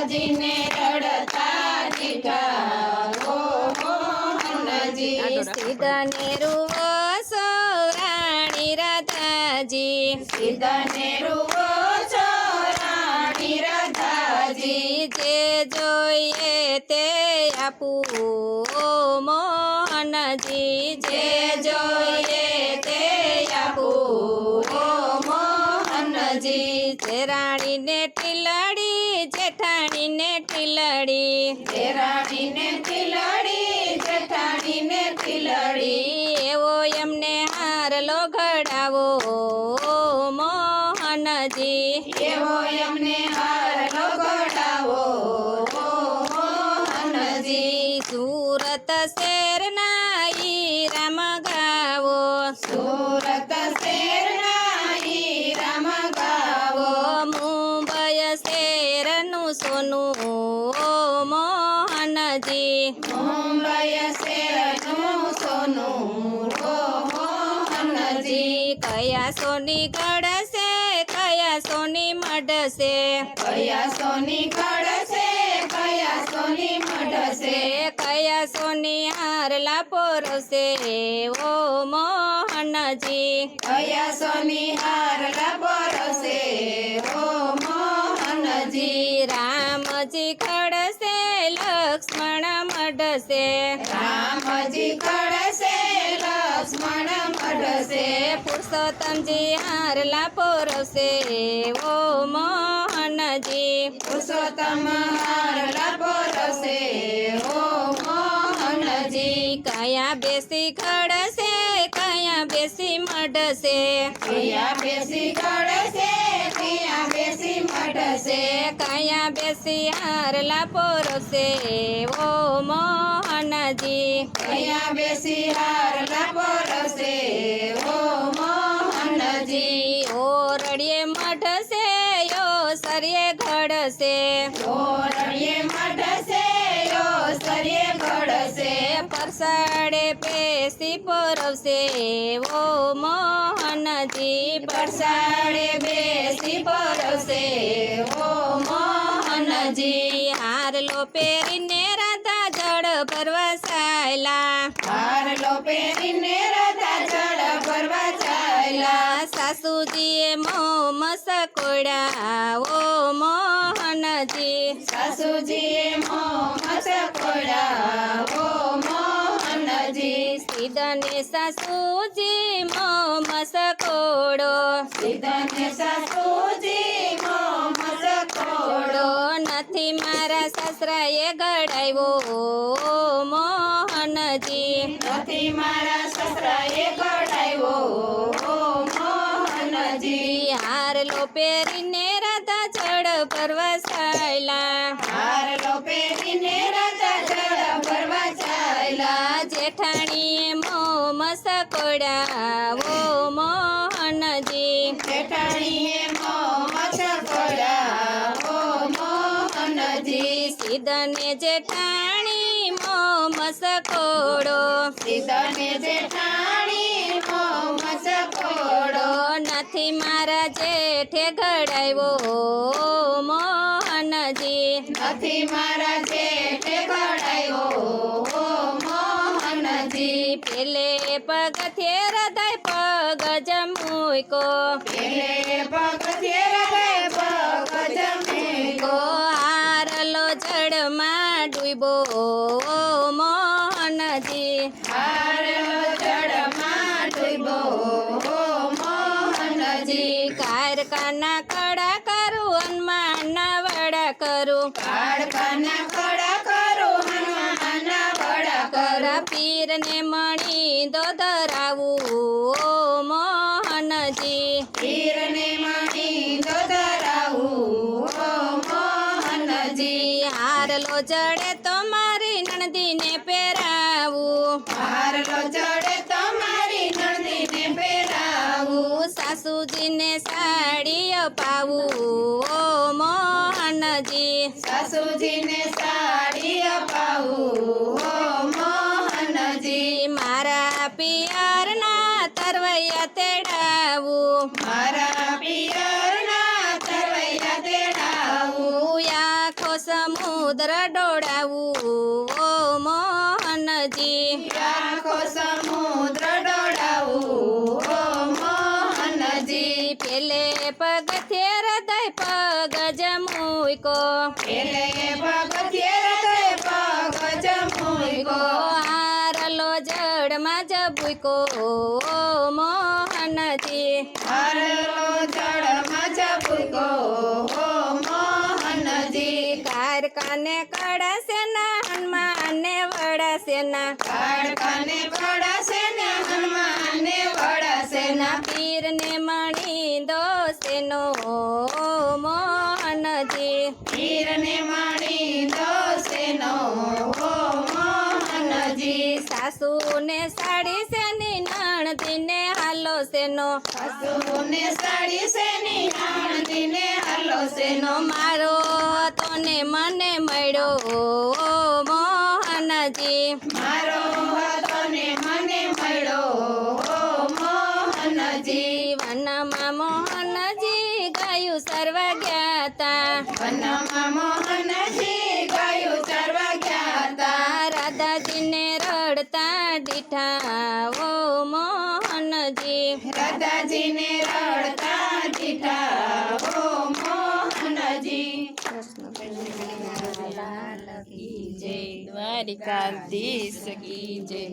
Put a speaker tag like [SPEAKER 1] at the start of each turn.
[SPEAKER 1] રાધાજીને રડતા દીઠા ઓ મોહનજી
[SPEAKER 2] રૂવો સૌરાણી રાધાજી.
[SPEAKER 1] સીધાને રૂવો છો રાણી રાધાજી.
[SPEAKER 2] જે જોઈએ તે આપું મોહનજી.
[SPEAKER 1] જે જોઈએ
[SPEAKER 2] જેઠાણીને ટીલડી
[SPEAKER 1] તે રાણીને તિલડી જેઠાણીને તિલડી.
[SPEAKER 2] એવો એમને હારલો ઘડાવો મોહનજી.
[SPEAKER 1] એવો એમને હારલો ગોડાવો ઓ મોહનજી.
[SPEAKER 2] સુરત શહેરના કયા સોની ગળશે કયા સોની મઢશે?
[SPEAKER 1] કયા સોની કળશે કયા સોની મઢશે?
[SPEAKER 2] કયા સોની હારલા પોરશે? ઓ મોહનજી.
[SPEAKER 1] કયા સોની હારલા પોરશે? ઓ મોહનજી.
[SPEAKER 2] રામજી ખડશે લક્ષ્મણ મઢશે.
[SPEAKER 1] રામજી કળશે લક્ષ્મણ મઢશે
[SPEAKER 2] પુરુષોત્તમજી હારલા પોરશે. ઓ મોહનજી.
[SPEAKER 1] પુરુષોત્તમ હારલા પરસે ઓ મોહનજી.
[SPEAKER 2] કયા બેસી ખડશે કયા બેસી મઢશે
[SPEAKER 1] કયા બેસી બેસી મઢશે
[SPEAKER 2] કયા બેસી હારલા પોરશે ઓ મોહનજી.
[SPEAKER 1] કયા બેસી હારલા પરસે. ઓ મોહનજી.
[SPEAKER 2] ઓરડીએ મઢશે યો સરીએ ઘડશે
[SPEAKER 1] ઓરડીએ મઢશે યો સરીએ ઘડશે
[SPEAKER 2] પરસાડે પેસી પોરવશે. ઓ મોહનજી
[SPEAKER 1] પરસાડે બેસી પરસે. ઓ મોહનજી
[SPEAKER 2] હારલો પહેરીને રાધા જળ ભરવા સાયલા
[SPEAKER 1] હારલો પહેરીને રાધા જળ ચાલ્યા
[SPEAKER 2] સાસુજીએ મો મસકોડા ઓ મોહનજી.
[SPEAKER 1] સાસુજીએ મોં મસકોડા ઓ મોહનજી
[SPEAKER 2] સીધને સાસુજી મો મસકોડો.
[SPEAKER 1] સીધને સાસુજી મો મસકોડો.
[SPEAKER 2] નથી મારા સસરાએ ગળાવ્યો મોહનજી.
[SPEAKER 1] નથી મારા સસરાએ કઢાવ્યો મોહનજી.
[SPEAKER 2] હાર
[SPEAKER 1] લો પહેરીને
[SPEAKER 2] મસકોડા મોહનજી.
[SPEAKER 1] જેઠાણીએ મોહનજી.
[SPEAKER 2] સીધને જેઠાણી મો મસકોડો
[SPEAKER 1] સીધને જેઠાણી મોં મસકોડો
[SPEAKER 2] નથી મારા જેઠે ઘડાવ્યો. મોહનજી.
[SPEAKER 1] નથી મારા જેઠે કઢાવ્યો
[SPEAKER 2] જમુકો
[SPEAKER 1] પેલે પગથિયે હૃદય પગ જમે
[SPEAKER 2] કો હારલો જળમાં ડૂબો મોહનજી.
[SPEAKER 1] હારલો જળમાં ડૂબ્યો ઓ મોહનજી.
[SPEAKER 2] કારકાના કડા કરું હનુમાનના વડા કરું.
[SPEAKER 1] કાળકાના ખડા કરો હનુમાનના વડા કરું.
[SPEAKER 2] પીરને મણી દો જડે તો મારી નણદીને પહેરાવું.
[SPEAKER 1] હારલો ચડે તમારી નંદીને પહેરાવું.
[SPEAKER 2] સાસુજીને સાડી અપાવું. ઓ મોહનજી.
[SPEAKER 1] સાસુજીને સાડી અપાવું. ઓ મોહનજી.
[SPEAKER 2] મારા પિયરના તરવૈયા તેડાવું.
[SPEAKER 1] મારા
[SPEAKER 2] સમુદ્ર ડોળાવું. ઓ મોહનજી.
[SPEAKER 1] આખો સમુદ્ર ડોળાવું. ઓ મોહનજી.
[SPEAKER 2] પેલે પગથે હૃદય પગ જમુકો.
[SPEAKER 1] પેલે પગથિયે હૃદય પગ જમુકો.
[SPEAKER 2] હારલો જડમાં જબુકો. ઓ મોહનજી.
[SPEAKER 1] હારલો જડમાં જબુકો. ઓ કાળકાને ને હનુમાનને વળાશે
[SPEAKER 2] ના. પીરને મણી દોસે નો મોહનજી
[SPEAKER 1] વીરને મણી દોસેનો ઓ મોહનજી
[SPEAKER 2] સાસુને સાડી સેની નણદીને હાલો સેનો
[SPEAKER 1] હસુને સાડી સેની આણદીને હલો સેનો
[SPEAKER 2] મારો તોને મને મળ્યો. જ્ઞાતા
[SPEAKER 1] વનમાં મોહનજી ગાયું ચરવા ગયા હતા.
[SPEAKER 2] રાધાજીને રડતા દીઠા ઓ મોહનજી
[SPEAKER 1] રાધાજીને રડતા દીઠા ઓ મોહનજી
[SPEAKER 2] જય દ્વારિકાધીશ કી જય.